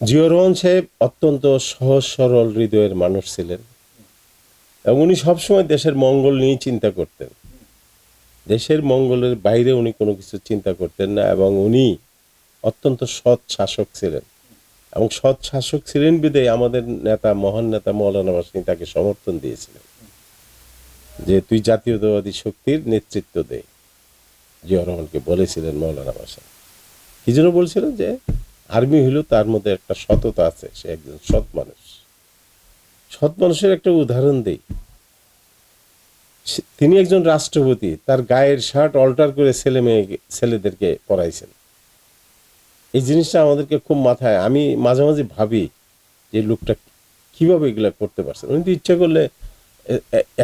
রহমান সাহেব অত্যন্ত সহজ সরল হৃদয়ের মানুষ ছিলেন এবং উনি সবসময় দেশের মঙ্গল নিয়ে চিন্তা করতেন। দেশের মঙ্গলের বাইরে উনি কোনো কিছু চিন্তা করতেন না এবং উনি অত্যন্ত সৎ শাসক ছিলেন এবং সৎ শাসক ছিলেন বিদে আমাদের নেতা, মহান নেতা মৌলানা ভাসানী তাকে সমর্থন দিয়েছিলেন যে তুই জাতীয়তাবাদী শক্তির নেতৃত্ব দে। জিয়া রহমানকে বলেছিলেন মৌলানা ভাসানী কি জন্য বলছিলেন যে আর্মি হইল তার মধ্যে একটা সততা আছে, সে একজন সৎ মানুষ। সৎ মানুষের একটা উদাহরণ দেই। তিনি একজন রাষ্ট্রপতি, তার গায়ের শার্ট অল্টার করে ছেলে মেয়ে ছেলেদেরকে পড়াইছেন এই জিনিসটা আমাদেরকে খুব মাথায়, আমি মাঝে মাঝে ভাবি যে লোকটা কীভাবে এগুলা করতে পারছেন উনি তো ইচ্ছা করলে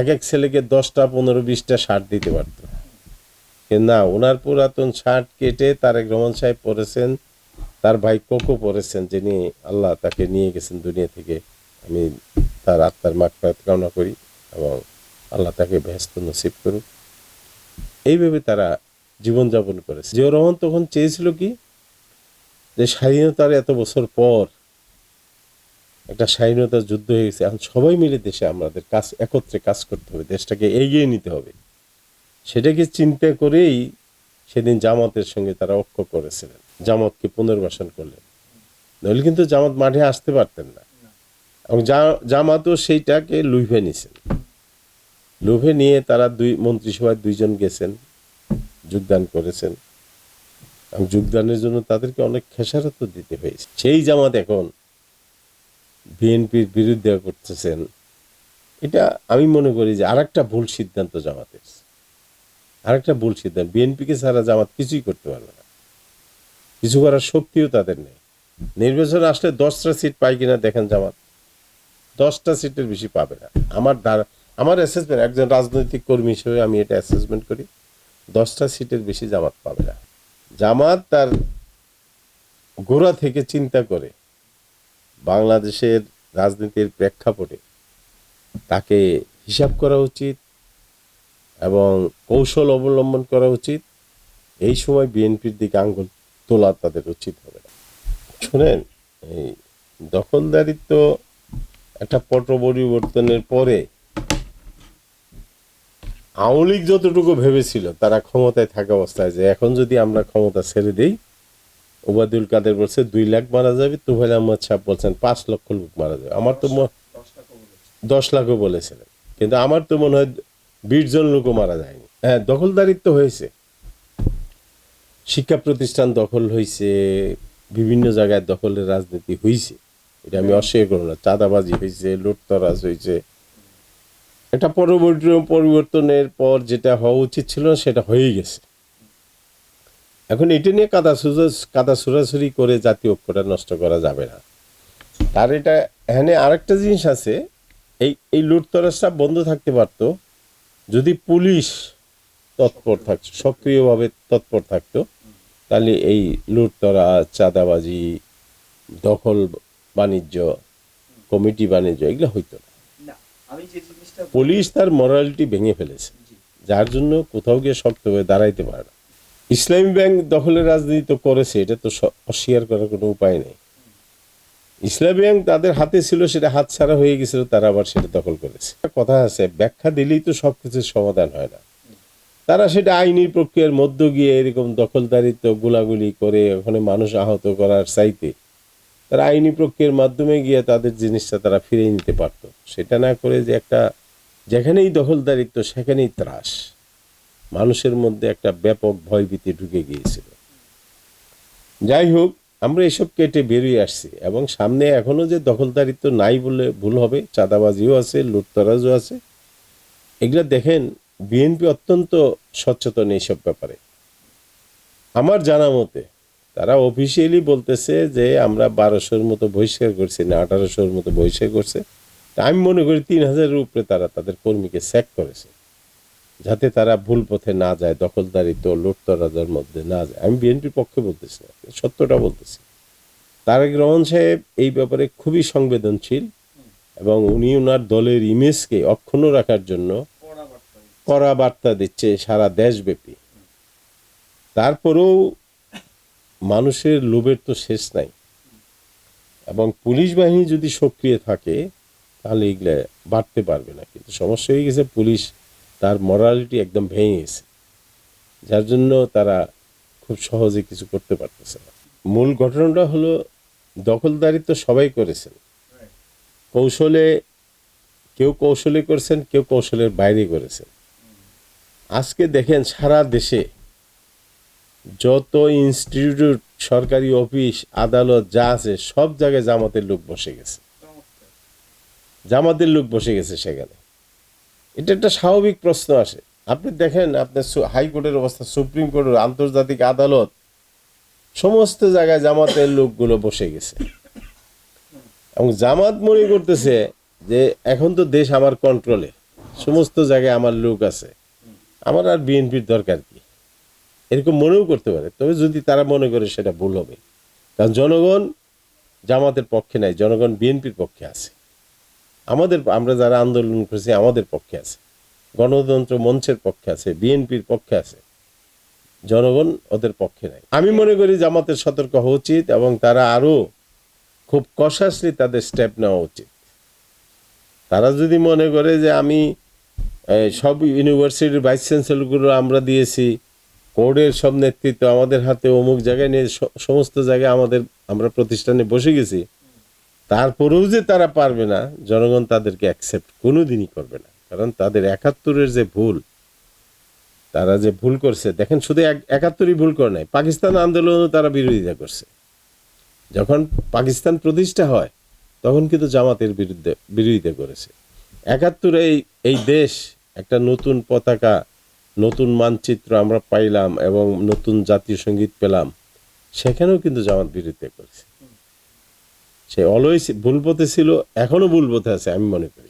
এক এক ছেলেকে দশটা, পনেরো, বিশটা শার্ট দিতে পারত। না, ওনার পুরাতন শার্ট কেটে তারেক রহমান সাহেব পরেছেন তার ভাই কোকো পড়েছেন যিনি আল্লাহ তাকে নিয়ে গেছেন দুনিয়া থেকে। আমি তার আত্মার মাকফাত কামনা করি এবং আল্লাহ তাকে ব্যস্ত নসিব করুক। এইভাবে তারা জীবনযাপন করেছে। জিয়া রহমান তখন চেয়েছিল কি? যে স্বাধীনতার এত বছর পর একটা স্বাধীনতার যুদ্ধ হয়ে গেছে। এখন সবাই মিলে দেশে আমাদের কাজ, একত্রে কাজ করতে হবে, দেশটাকে এগিয়ে নিতে হবে। সেটাকে চিন্তা করেই সেদিন জামাতের সঙ্গে তারা ঐক্য করেছিলেন। জামাতকে পুনর্বাসন করলেন। নইলে কিন্তু জামাত মাঠে আসতে পারতেন না। এবং জামাতও সেইটাকে লুভে নিছেন। লুভে নিয়ে তারা দুই, মন্ত্রিসভায় দুইজন গেছেন, যোগদান করেছেন। এবং যোগদানের জন্য তাদেরকে অনেক খেসারত দিতে হয়েছে। সেই জামাত এখন বিএনপির বিরুদ্ধে করতেছেন। এটা আমি মনে করি যে আরেকটা ভুল সিদ্ধান্ত জামাতের। আরেকটা ভুল সিদ্ধান্ত। বিএনপিকে ছাড়া জামাত কিছুই করতে পারবে না। কিছু করার শক্তিও তাদের নেই। নির্বাচন আসলে দশটা সিট পাই কিনা দেখেন জামাত। দশটা সিটের বেশি পাবে না। আমার দ্বারা, আমার অ্যাসেসমেন্ট একজন রাজনৈতিক কর্মী হিসেবে আমি এটা অ্যাসেসমেন্ট করি, দশটা সিটের বেশি জামাত পাবে না। জামাত তার গোড়া থেকে চিন্তা করে বাংলাদেশের রাজনীতির প্রেক্ষাপটে তাকে হিসাব করা উচিত এবং কৌশল অবলম্বন করা উচিত। এই সময় বিএনপির দিকে আঙ্গুল তোলা তাদের উচিত হবে না। শুনেন, এই দখলদারিত্ব একটা পট পরিবর্তনের পরে আওয়ামী লীগ যতটুকু ভেবেছিল, তারা ক্ষমতায় থাকা অবস্থায় যে এখন যদি আমরা ক্ষমতা ছেড়ে দিই, ওবায়দুল কাদের বলছে, দুই লাখ মারা যাবে তুফাইল আহমদ সাহেব বলছেন, পাঁচ লক্ষ লোক মারা যাবে। আমার তো দশ লাখও বলেছিলেন। কিন্তু আমার তো মনে হয়, বিশ জন লোকও মারা যায়নি। হ্যাঁ দখলদারিত্ব হয়েছে। শিক্ষা প্রতিষ্ঠান দখল হয়েছে বিভিন্ন জায়গায় দখলের রাজনীতি হয়েছে এটা আমি অস্বীকার করব না। চাঁদাবাজি হয়েছে লুটতরাজ হয়েছে এটা পরবর্তী পরিবর্তনের পর যেটা হওয়া উচিত ছিল সেটা হয়েই গেছে। এখন এটা নিয়ে কাদা সুজা কাদা সুরাসুরি করে জাতীয় ঐক্যটা নষ্ট করা যাবে না। তার এটা এখানে আরেকটা জিনিস আছে এই এই লুটতরাজটা বন্ধ থাকতে পারতো যদি পুলিশ তৎপর থাকতো সক্রিয়ভাবে তৎপর থাকতো। তাহলে এই লুটতরা চাঁদাবাজি দখল বাণিজ্য কমিটি বাণিজ্য এগুলো হইতো না। পুলিশ তার মরালিটি ভেঙে ফেলেছে। যার জন্য কোথাও গিয়ে শক্ত হয়ে দাঁড়াইতে পারে না। ইসলামী ব্যাংক দখলের রাজনীতি তো করেছে এটা তো অস্বীকার করার কোনো উপায় নেই। ইসলামী ব্যাংক তাদের হাতে ছিল সেটা হাত ছাড়া হয়ে গেছিল তারা আবার সেটা দখল করেছে। কথা আছে ব্যাখ্যা দিলেই তো সব কিছুর সমাধান হয় না। তারা সেটা আইনি প্রক্রিয়ার মধ্য গিয়ে এরকম দখলদারিত্ব, গোলাগুলি করে ওখানে মানুষ আহত করার চাইতে তারা আইনি প্রক্রিয়ার মাধ্যমে গিয়ে তাদের জিনিসটা তারা ফিরে নিতে পারতো। সেটা না করে যে একটা যেখানেই দখলদারিত্ব, সেখানেই ত্রাস। মানুষের মধ্যে একটা ব্যাপক ভয়ভীতি ঢুকে গিয়েছিল। যাই হোক, আমরা এসব কেটে বেরিয়ে আসছি এবং সামনে এখনও যে দখলদারিত্ব নাই বলে ভুল হবে, চাঁদাবাজিও আছে, লুটতরাজও আছে। এগুলা দেখেন বিএনপি অত্যন্ত সচেতন এইসব ব্যাপারে। আমার জানা মতে, তারা অফিসিয়ালি বলতেছে যে আমরা বারোশোর মতো বহিষ্কার করছি না, আঠারোশোর মতো বহিষ্কার করছে। আমি মনে করি তিন হাজারের উপরে তারা তাদের কর্মীকে স্যাক করেছে, যাতে তারা ভুল পথে না যায় দখলদারিত্ব লুটতরাজের মধ্যে না যায়। আমি বিএনপির পক্ষে বলতেছি না সত্যটা বলতেছি। তারেক রহমান সাহেব এই ব্যাপারে খুবই সংবেদনশীল এবং উনি ওনার দলের ইমেজকে অক্ষুণ্ণ রাখার জন্য কড়া বার্তা দিচ্ছে সারা দেশব্যাপী। তারপরেও মানুষের লোভের তো শেষ নাই। এবং পুলিশ বাহিনী যদি সক্রিয় থাকে তাহলে এগুলো বাড়তে পারবে না। কিন্তু সমস্যা হয়ে গেছে পুলিশ তার মরালিটি একদম ভেঙে গেছে। যার জন্য তারা খুব সহজে কিছু করতে পারতেছে না। মূল ঘটনাটা হলো দখলদারিত্ব সবাই করেছেন। কৌশলে কেউ কৌশলে করেছেন কেউ কৌশলের বাইরে করেছেন। আজকে দেখেন সারা দেশে যত ইনস্টিটিউট, সরকারি অফিস, আদালত যা আছে, সব জায়গায় জামাতের লোক বসে গেছে। জামাতের লোক বসে গেছে সেখানে। এটা একটা স্বাভাবিক প্রশ্ন আসে। আপনি দেখেন, আপনার হাইকোর্টের অবস্থা, সুপ্রিম কোর্টের আন্তর্জাতিক আদালত, সমস্ত জায়গায় জামাতের লোকগুলো বসে গেছে। এবং জামাত মনে করতেছে যে, এখন তো দেশ আমার কন্ট্রোলে সমস্ত জায়গায় আমার লোক আছে। আমার আর বিএনপির দরকার কি? এরকম মনেও করতে পারে, তবে যদি তারা মনে করে সেটা ভুল হবে। কারণ জনগণ জামাতের পক্ষে নাই, জনগণ বিএনপির পক্ষে আছে। আমাদের, আমরা যারা আন্দোলন করেছি, আমাদের পক্ষে আছে। গণতন্ত্র মঞ্চের পক্ষে আছে, বিএনপির পক্ষে আছে। জনগণ ওদের পক্ষে নাই। আমি মনে করি জামাতের সতর্ক হওয়া উচিত এবং তারা আরও খুব কষাসলি তাদের স্টেপ নেওয়া উচিত। তারা যদি মনে করে যে আমি সব ইউনিভার্সিটির ভাইস চ্যান্সেলরগুলো আমরা দিয়েছি। কোর্টের সব নেতৃত্ব আমাদের হাতে, অমুক জায়গায় নিয়ে সমস্ত জায়গায় আমাদের, আমরা প্রতিষ্ঠানে বসে গেছি। তারপরেও যে তারা পারবে না, জনগণ তাদেরকে অ্যাকসেপ্ট কোনো দিনই করবে না। কারণ তাদের একাত্তরের যে ভুল, তারা যে ভুল করছে, দেখেন শুধু এক- একাত্তরই ভুল করে নাই, পাকিস্তান আন্দোলনও তারা বিরোধিতা করছে। যখন পাকিস্তান প্রতিষ্ঠা হয়, তখন কিন্তু জামাতের বিরুদ্ধে, বিরোধিতা করেছে। একাত্তরে এই এই দেশ একটা নতুন পতাকা, নতুন মানচিত্র আমরা পাইলাম এবং নতুন জাতীয় সংগীত পেলাম, সেখানেও কিন্তু জামাত বিরোধিতা করেছে। সে অলওয়েজ ভুল পথে ছিল, এখনও ভুল পথে আছে, আমি মনে করি।